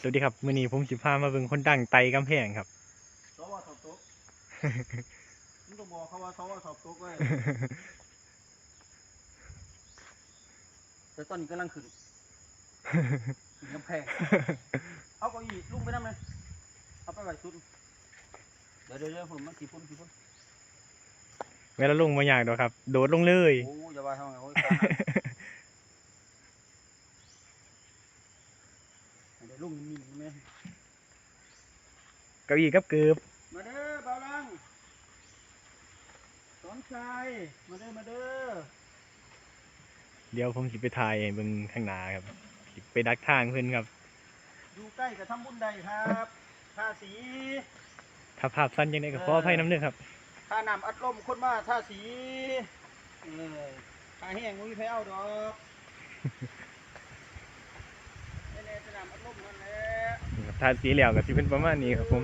สวัสดีครับมื้อนี้ผมสิพามาเบิ่งคนดังไตกำแพงครับสวสอบตกมึงต้องบอกเขาว่าสวสอบตกเว้ยแต่ตอนนี้กำลังขึ้นขึ้นกำแพง เอาเก้าอี้ลุงไปนั่งเลยเอาไปไว้ชุดเดี๋ยวเดี๋ยวเดี๋ยวผมมันกี่พุ่นกี่พุ่นเวลาลงมาอยากดอกครับ โดดลงเลย โอ้อย่าว่าทำไงโอ้ยตายเดี๋ยว ลุงนิ่งๆไหมเก้าอี้กับเกือบมาเด้อเบาลังสอนชัยมาเด้อมาเด้อเดี๋ยวผมสิไปถ่ายให้เบิ่งข้างหน้าครับสิไปดักทางเพิ่นครับ อยู่ใกล้กับทำบุญใดครับท่าสีถ้าภาพสั้นยังไงก็ขออภัยน้ำเด้อครับ ท่านำอัดลมคนมาท่าสีเออท่าแห้งมุ้ยไฟเอาดอกแน่ๆจะนำอัดลมนั่นแหละ ทาสีแล้วก็สิเป็นประมาณนี้ครับผม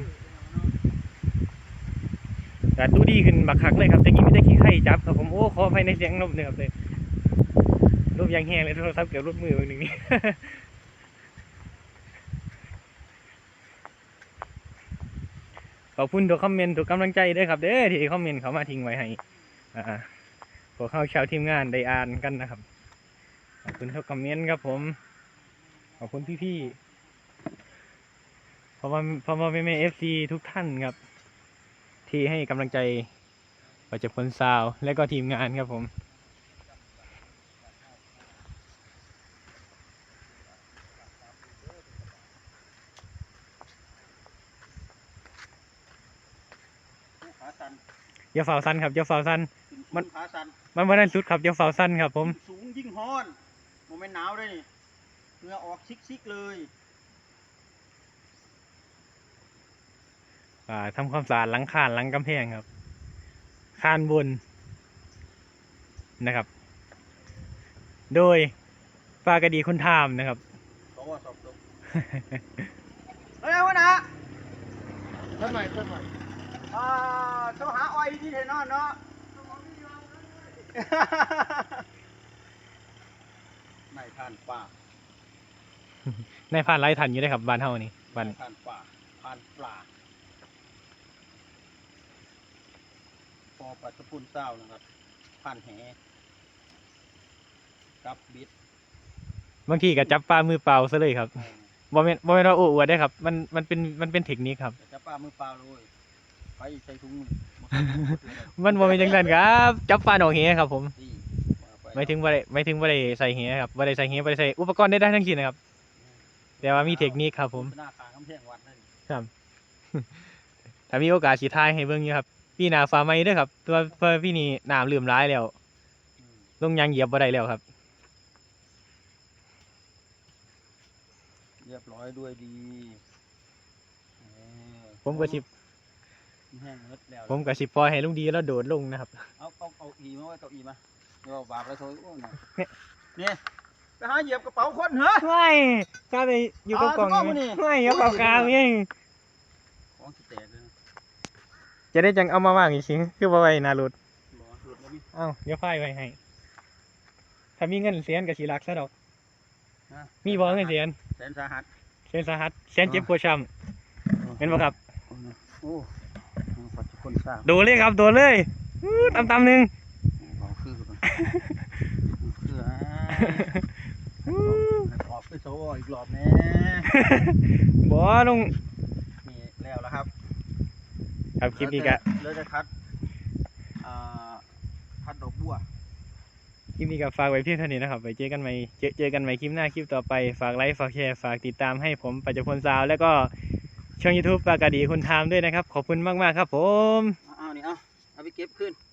แต่ตู้ดีขึ้นบักคักเลยครับแต่กี้ไม่ได้ขี้ไข่จับครับผมโอ้ขออภัยในเสียงลมเด้อครับเลยลมยางแห้งเลยโทรศัพท์เกือบรุดมือวันหนึ่งนี่ขอบคุณทุกคอมเมนต์ทุกกำลังใจด้วยครับเด้อที่คอมเมนต์เขามาทิ้งไว้ให้อ่าพวกเข้าชาวทีมงานได้อ่านกันนะครับ ขอบคุณทุกคอมเมนต์ครับผม ขอบคุณพี่ๆ พราะว่าเพราะว่าแม่เอฟซีทุกท่านครับ ที่ให้กำลังใจปัจจุบันซาวด์และก็ทีมงานครับผมขาสันอย่าเฝ้าสั้นครับอย่าเฝ้าสั้นขึ้น มัน ขาสันมันวันนั้นสุดครับอย่าเฝ้าสั้นครับผม สูงยิ่งฮ้อนโมเมนต์หนาวเลยนี่เหงื่อออกชิกๆเลย อ่า ทำความสะอาดหลังคาหลังกำแพงครับ คานบนนะครับ โดยปลากระดีคนทามนะครับเพราะว่าสอบตกเฮ้ยวะนะเพิ่มใหม่เพิ่มใหม่อ่าเจ้าหาอ้อยที่เทนอนเนาะนายท่านป่าในผ่านไล่ทันอยู่ได้ครับบ้านเฮานี่บ้านนายท่านป่าผ่านปลา อปัจจุบันเศร้านะครับผ่านแหกับบิดบางทีก็จับปลามือเปล่าซะเลยครับบ่แม่นบ่แม่นว่าโอ้อวดได้ครับ มันมันเป็นมันเป็นเทคนิคครับแต่จะป้ามือเปล่าเลยไปใส่ถุงมือมันบ่แม่นจังซั่นครับ จับปลาดอกเฮครับ ผมดีว่าไปหมายถึงบ่ได้หมายถึงบ่ได้ใส่เฮครับบ่ได้ใส่เฮบ่ได้ใส่อุปกรณ์ได้ได้ทั้งสิ้นนะครับ แต่ว่ามีเทคนิคครับ ผมหน้าคางกำแพงวัดนั่นถ้ามีโอกาสสิทายให้เบิ่งอยู่ครับ พี่หนาฟ้าใหม่เด้อครับ ตัวเพราะพี่นี่น้ำลืมร้ายแล้วอืมลงยางเหยียบบ่ได้แล้วครับ เรียบร้อยด้วยดีเออผมก็สิแห้งเม็ดแล้วผมก็สิปล่อยให้ลุงดีแล้วโดดลงนะครับ เอาเอาเอาอีมาไว้เก้าอี้มาเดี๋ยวเอาบาปแล้วโซ่โอ้ยน่ะเนี่ยนี่ไปหาเหยียบกระเป๋าคนเหรอ ไม่กล้าไปอยู่กับกล่องอ๋อเฉพาะมื้อนี้ไม่อย่าเป่ากลางเองของสิแตกเลยนะ จะได้จังเอามาวางอีกทีคือบ่ไว้หน้ารถบอกว่าหลุดแล้วพี่เอ้าเดี๋ยวไฟไว้ให้ถ้ามีเงินเสียนก็สิรักซะดอกนะมีบ่เงินเสียนแสนสาหัสเสียนสาหัสเสียนเจ็บปวดช้ำเป็นบ่ครับโอ้นะโอ้ปัจจุบันทราบโดดเลยครับโดดเลยอื้อตำๆหนึงบอกคือก่อนคืออ่าอื้อออกไปโซ่อีกรอบแน่บ่ลง นี่แล้วแล้วครับ ครับคลิปนี้ก็เลยจะคัดอ่าคัดดอกบัวคลิปนี้ก็ฝากไว้เพียงเท่านี้นะครับไปเจอกันใหม่เจอเจอกันใหม่คลิปหน้าคลิปต่อไปฝากไลค์ฝากแชร์ฝากติดตามให้ผมปัจจุพลซาว แล้วก็ช่อง YouTube ปากาดีคุณทามด้วยนะครับ ขอบคุณมาก ๆ ครับผม เอาเอานี่เอาเอาไปเก็บขึ้น